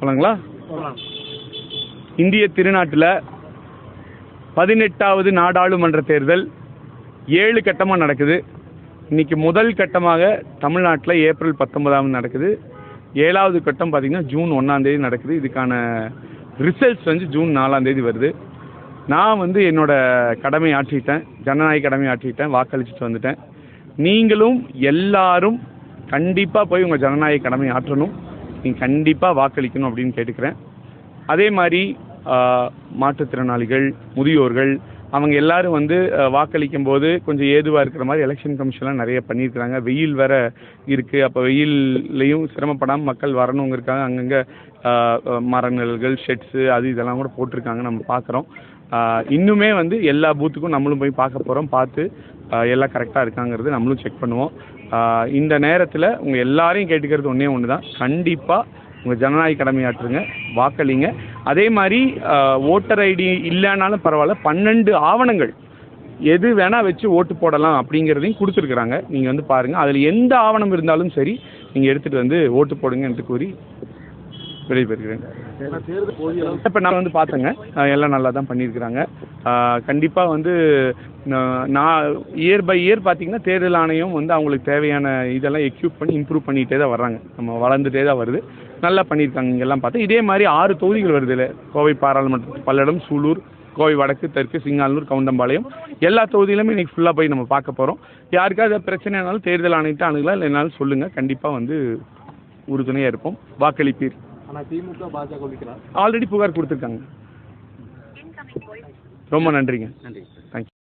போகலாங்களா இந்திய திருநாட்டில் பதினெட்டாவது நாடாளுமன்ற தேர்தல் ஏழு கட்டமாக நடக்குது. இன்னைக்கு முதல் கட்டமாக தமிழ்நாட்டில் ஏப்ரல் பத்தொன்பதாம் நடக்குது. ஏழாவது கட்டம் பார்த்தீங்கன்னா ஜூன் ஒன்றாம் தேதி நடக்குது. இதுக்கான ரிசல்ட்ஸ் வந்து ஜூன் நாலாம் தேதி வருது. நான் வந்து என்னோடய கடமை ஆற்றிட்டேன். ஜனநாயக கடமை ஆற்றிட்டேன். வாக்களிச்சுட்டு வந்துட்டேன். நீங்களும் எல்லாரும் கண்டிப்பாக போய் உங்கள் ஜனநாயக கடமை ஆற்றணும். நீங்கள் கண்டிப்பாக வாக்களிக்கணும் அப்படின்னு கேட்டுக்கிறேன். அதே மாதிரி மாற்றுத்திறனாளிகள் முதியோர்கள் அவங்க எல்லாரும் வந்து வாக்களிக்கும் போது கொஞ்சம் ஏதுவாக இருக்கிற மாதிரி எலெக்ஷன் கமிஷன்லாம் நிறைய பண்ணியிருக்கிறாங்க. வெயில் வேற இருக்குது அப்போ வெயில்லையும் சிரமப்படாமல் மக்கள் வரணுங்கிறக்காக அங்கங்கே மரநிழல்கள் ஷெட்ஸு அது இதெல்லாம் கூட போட்டிருக்காங்க நம்ம பார்க்குறோம் இன்னுமே வந்து எல்லா பூத்துக்கும் நம்மளும் போய் பார்க்க போகிறோம் பார்த்து எல்லாம் கரெக்டாக இருக்காங்கிறது நம்மளும் செக் பண்ணுவோம். இந்த நேரத்தில் உங்கள் எல்லாரையும் கேட்டுக்கிறது ஒன்றே ஒன்று தான் கண்டிப்பாக உங்கள் ஜனநாயக கடமையாற்றுங்க வாக்களிங்க. அதே மாதிரி ஓட்டர் ஐடி இல்லைனாலும் பரவாயில்ல பன்னெண்டு ஆவணங்கள் எது வேணால் வச்சு ஓட்டு போடலாம் அப்படிங்கிறதையும் கொடுத்துருக்குறாங்க. நீங்கள் வந்து பாருங்கள் அதில் எந்த ஆவணம் இருந்தாலும் சரி நீங்கள் எடுத்துகிட்டு வந்து ஓட்டு போடுங்க என்று கூறி விடைபெறுகிறேன். இப்போ நான் வந்து பார்த்தேங்க எல்லாம் நல்லா தான் பண்ணியிருக்கிறாங்க கண்டிப்பாக வந்து நான் இயர் பை இயர் பார்த்தீங்கன்னா தேர்தல் ஆணையம் வந்து அவங்களுக்கு தேவையான இதெல்லாம் எக்யூப் பண்ணி இம்ப்ரூவ் பண்ணிகிட்டே தான் வர்றாங்க. நம்ம வளர்ந்துட்டே தான் வருது. நல்லா பண்ணியிருக்காங்க இங்கெல்லாம் பார்த்தா இதே மாதிரி ஆறு தொகுதிகள் வருது இல்லை கோவை பாராளுமன்ற பல்லடம் சூலூர் கோவை வடக்கு தெற்கு சிங்காலூர் கவுண்டம்பாளையம். எல்லா தொகுதியிலுமே இன்றைக்கி ஃபுல்லாக போய் நம்ம பார்க்க போகிறோம் யாருக்காவது பிரச்சனைனாலும் தேர்தல் ஆணையத்தை அணுகலாம். இல்லைனாலும் சொல்லுங்கள் கண்டிப்பாக வந்து உறுதுணையாக இருப்போம். வாக்களிப்பீர். ஆனால் திமுக பாஜக ஆல்ரெடி புகார் கொடுத்துருக்காங்க. ரொம்ப நன்றிங்க. நன்றி